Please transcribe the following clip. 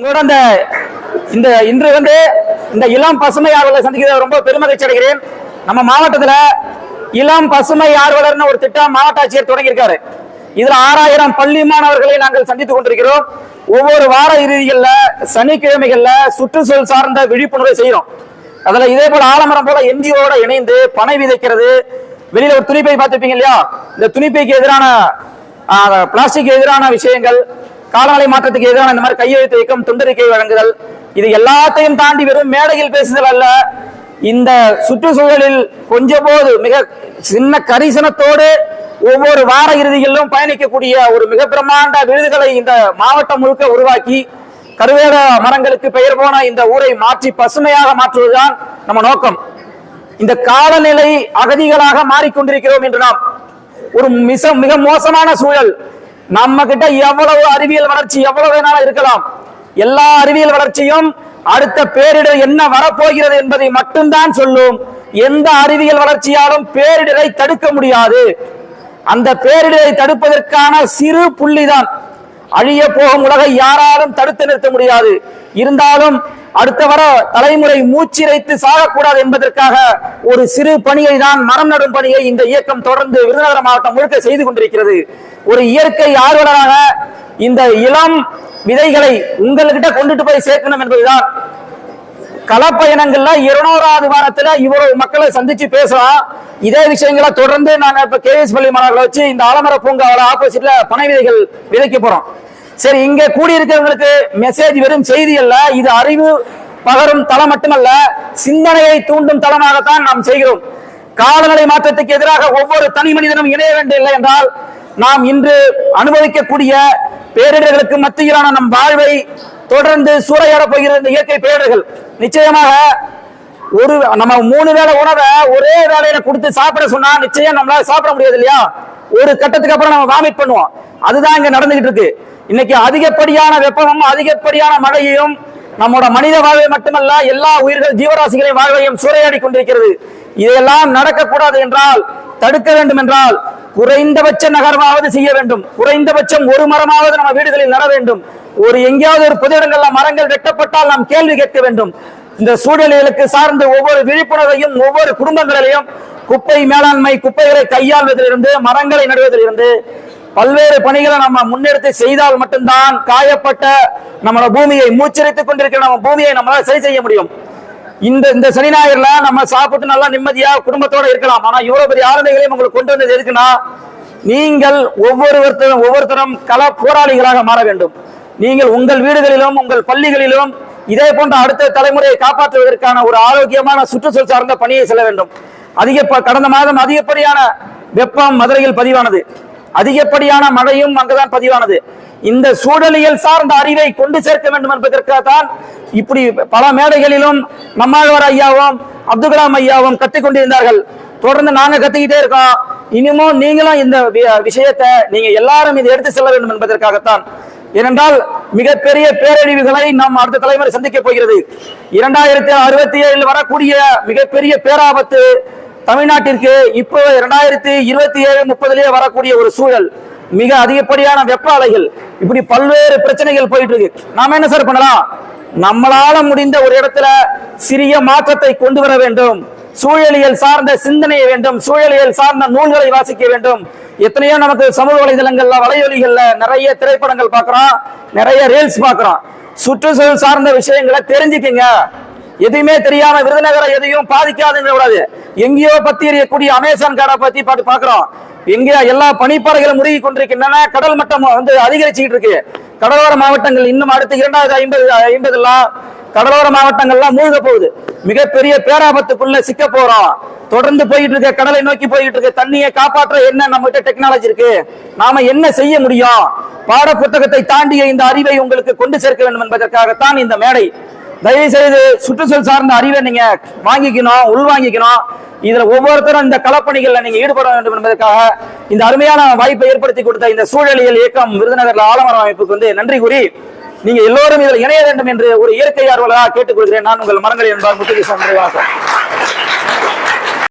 உங்களோட அந்த இந்த இன்று வந்து இந்த இளம் பசுமை ஆர்வலர் சந்திக்கிறது ரொம்ப பெருமகிழ்ச்சி அடைகிறேன். நம்ம மாவட்டத்துல இளம் பசுமை ஆர்வலர்னு ஒரு திட்டம் மாவட்ட ஆட்சியர் தொடங்கியிருக்காரு. இதுல ஆறாயிரம் பள்ளி மாணவர்களை நாங்கள் சந்தித்துக் கொண்டிருக்கிறோம். ஒவ்வொரு வார இறுதிகள்ல சனிக்கிழமைகள்ல சுற்றுச்சூழல் சார்ந்த விழிப்புணர்வை செய்யறோம் அதுல இதே போல ஆலமரம் போல என்ஜிஓட இணைந்து பனை விதைக்கிறது. வெளியில ஒரு துணிப்பை பார்த்துருப்பீங்க இல்லையா? இந்த துணிப்பைக்கு எதிரான பிளாஸ்டிக் எதிரான விஷயங்கள் காலநிலை மாற்றத்துக்கு எதிரான இந்த மாதிரி கையெழுத்து இயக்கம் துண்டறிக்கை வழங்குதல் இது எல்லாத்தையும் தாண்டி வெறும் மேடையில் பேசுதல் அல்ல. இந்த சுற்றுச்சூழலில் கொஞ்ச போது மிக சின்ன கரிசனத்தோடு ஒவ்வொரு வார இறுதியிலும் பயணிக்கக்கூடிய ஒரு மிக பிரம்மாண்ட விருதுகளை இந்த மாவட்டம் முழுக்க உருவாக்கி கருவேல மரங்களுக்கு பெயர் போன இந்த ஊரை மாற்றி பசுமையாக மாற்றுவதுதான் நம்ம நோக்கம். இந்த காலநிலை அகதிகளாக மாறிக்கொண்டிருக்கிறோம் என்று நாம் ஒரு மிக மிக மோசமான சூழல் நம்ம கிட்ட எவ்வளவு அறிவியல் வளர்ச்சி எவ்வளவு வேணாலும் இருக்கலாம். எல்லா அறிவியல் வளர்ச்சியும் அடுத்த பேரிடர் என்ன வரப்போகிறது என்பதை மட்டும்தான் சொல்லும். எந்த அறிவியல் வளர்ச்சியாலும் பேரிடரை தடுக்க முடியாது. அந்த பேரிடரை தடுப்பதற்கான சிறு புள்ளிதான். அழிய போகும் உலகை யாராலும் தடுத்து நிறுத்த முடியாது. இருந்தாலும் அடுத்த வர தலைமுறை மூச்சிரைத்து சாகக்கூடாது என்பதற்காக ஒரு சிறு பணியை தான் மரம் நடும் பணியை இந்த இயக்கம் தொடர்ந்து விருதுநகர் மாவட்டம் முழுக்க செய்து கொண்டிருக்கிறது. ஒரு இயற்கை ஆர்வலராக இந்த இளம் விதைகளை உங்கள்கிட்ட கொண்டுட்டு போய் சேர்க்கணும் என்பதுதான். களப்பயணங்கள்ல இருநூறாவது வாரத்துல இவ்வளவு மக்களை சந்திச்சு பேசலாம். இதே விஷயங்களை தொடர்ந்து நாங்க இப்ப கேஎஸ் பள்ளி மாணவர்களை வச்சு இந்த ஆலமர பூங்காவில ஆப்போசிட்ல பனை விதைகள் விதைக்க போறோம். சரி இங்க கூடியிருக்கிறவங்களுக்கு மெசேஜ் வெறும் செய்தி அல்ல இது அறிவு பகரும் தளம் மட்டுமல்ல சிந்தனையை தூண்டும் தளமாகத்தான் நாம் செய்கிறோம். காலநிலை மாற்றத்துக்கு எதிராக ஒவ்வொரு தனி மனிதனும் இணைய வேண்டியதில்லை என்றால் நாம் இன்று அனுபவிக்கக்கூடிய பேரிடர்களுக்கு மத்தியிலான நம் வாழ்வை தொடர்ந்து சூறையாடப் போகிற இந்த இயற்கை பேரிடர்கள். நிச்சயமாக ஒரு நம்ம மூணு வேளை உணவை ஒரே வேலையில கொடுத்து சாப்பிட சொன்னா நிச்சயம் நம்மளால சாப்பிட முடியாது இல்லையா? ஒரு கட்டத்துக்கு அப்புறம் நம்ம வாமிட் பண்ணுவோம். அதுதான் இங்க நடந்துகிட்டு இருக்கு. இன்னைக்கு அதிகப்படியான வெப்பமும் அதிகப்படியான மழையையும் நம்மோட மனித வாழ்வை மட்டுமல்ல எல்லா உயிர்கள் ஜீவராசிகளின் வாழ்வையும் சூறையாடி கொண்டிருக்கிறது. இதெல்லாம் நடக்கக்கூடாது என்றால் தடுக்க வேண்டும் என்றால் குறைந்தபட்ச நகர்வாவது செய்ய வேண்டும். குறைந்தபட்சம் ஒரு மரமாவது நம்ம வீடுகளில் நட வேண்டும். ஒரு எங்கேயாவது ஒரு பொது இடங்கள்ல மரங்கள் வெட்டப்பட்டால் நாம் கேள்வி கேட்க வேண்டும். இந்த சூழ்நிலைகளுக்கு சார்ந்த ஒவ்வொரு விழிப்புணர்வையும் ஒவ்வொரு குடும்பங்களிலையும் குப்பை மேலாண்மை குப்பைகளை கையாள்வதிலிருந்து மரங்களை நடுவதிலிருந்து பல்வேறு பணிகளை நம்ம முன்னெடுத்து செய்தால் மட்டும்தான் காயப்பட்ட நம்மளோட பூமியை மூச்சரித்துக் கொண்டிருக்கிற நம்ம பூமியை நம்மளால சரி செய்ய முடியும். இந்த இந்த சனி ஞாயிறுல நம்ம சாப்பிட்டு நல்லா நிம்மதியா குடும்பத்தோட இருக்கலாம். ஆனா இவ்வளவு பெரிய ஆளுநர்களையும் உங்களுக்கு கொண்டு வந்தது எதுக்குன்னா நீங்கள் ஒவ்வொருவருத்தரும் ஒவ்வொருத்தரும் கள போராளிகளாக மாற வேண்டும். நீங்கள் உங்கள் வீடுகளிலும் உங்கள் பள்ளிகளிலும் இதே போன்ற அடுத்த தலைமுறையை காப்பாற்றுவதற்கான ஒரு ஆரோக்கியமான சுற்றுச்சூழல் சார்ந்த பணியை செல்ல வேண்டும். அதிக கடந்த மாதம் அதிகப்படியான வெப்பம் மதுரையில் பதிவானது. அதிகப்படியான மழையும் அங்குதான் பதிவானது. இந்த சூழலியல் சார்ந்த அறிவை கொண்டு சேர்க்க வேண்டும் என்பதற்காக தான் இப்படி பல மேடைகளிலும் நம்மாழ்வார் ஐயாவும் அப்துல் கலாம் ஐயாவும் கற்றுக்கொண்டிருந்தார்கள் தொடர்ந்து நாங்க கத்திக்கிட்டே இருக்கோம். இனிமும் நீங்களும் இந்த விஷயத்தை நீங்க எல்லாரும் இதை எடுத்து செல்ல வேண்டும் என்பதற்காகத்தான். ஏனென்றால் மிகப்பெரிய பேரழிவுகளை நாம் அடுத்த தலைமுறை சந்திக்க போகிறது. இரண்டாயிரத்தி அறுபத்தி ஏழில் வரக்கூடிய மிகப்பெரிய பேராபத்து தமிழ்நாட்டிற்கு இப்போ இரண்டாயிரத்தி இருபத்தி ஏழு முப்பதுலயே வரக்கூடிய ஒரு சூழல் மிக அதிகப்படியான வெப்ப அலைகள் இப்படி பல்வேறு பிரச்சனைகள் போயிட்டு இருக்கு நாம என்ன சார் பண்ணலாம்? நம்மளால முடிந்த ஒரு இடத்துல சிறிய மாற்றத்தை கொண்டு வர வேண்டும். சூழலியல் சார்ந்த சிந்தனை வேண்டும். சூழலியல் சார்ந்த நூல்களை வாசிக்க வேண்டும். எத்தனையோ நமக்கு சமூக வலைதளங்கள்ல வலையொலிகள்ல நிறைய திரைப்படங்கள் பாக்குறோம் நிறைய ரீல்ஸ் பாக்குறோம் சுற்றுச்சூழல் சார்ந்த விஷயங்களை தெரிஞ்சுக்கங்க. எதுவுமே தெரியாம விருதுநகரை எதையும் பாதிக்காதுங்க கூடாது எங்கேயோ பத்தி எறியக்கூடிய அமேசான் காடை பத்தி பார்த்து பாக்குறோம் எங்க எல்லா பனிப்பாறைகளும் முருகி கொண்டிருக்கின்றன. கடல் மட்டம் வந்து அதிகரிச்சுக்கிட்டு இருக்கு. கடலோர மாவட்டங்கள் இன்னும் அடுத்த இரண்டாயிரத்தி ஐம்பது ஐம்பதுலாம் கடலோர மாவட்டங்கள்லாம் மூழ்க போகுது. மிகப்பெரிய பேராபத்துக்குள்ள சிக்க போறோம். தொடர்ந்து போயிட்டு இருக்க கடலை நோக்கி போயிட்டு இருக்க தண்ணியை காப்பாற்ற என்ன நம்ம கிட்ட டெக்னாலஜி இருக்கு? நாம என்ன செய்ய முடியும்? பாட புத்தகத்தை தாண்டிய இந்த அறிவை உங்களுக்கு கொண்டு சேர்க்க வேண்டும் என்பதற்காகத்தான் இந்த மேடை. தயவு செய்து சுற்றுச்சூழல் சார்ந்த அறிவை நீங்க வாங்கிக்கணும் உள்வாங்கிக்கணும். இதுல ஒவ்வொருத்தரும் இந்த களப்பணிகள்ல நீங்க ஈடுபட வேண்டும் என்பதற்காக இந்த அருமையான வாய்ப்பை ஏற்படுத்தி கொடுத்த இந்த சூழலியல் இயக்கம் விருதுநகர்ல ஆலமரம் அமைப்புக்கு வந்து நன்றி கூறி நீங்க எல்லோரும் இதில் இணைய வேண்டும் என்று ஒரு இயற்கை ஆர்வலராக கேட்டுக்கொள்கிறேன். நான் உங்கள் மரங்களை என்பார் முத்துகிருஷ்ணன் நன்றி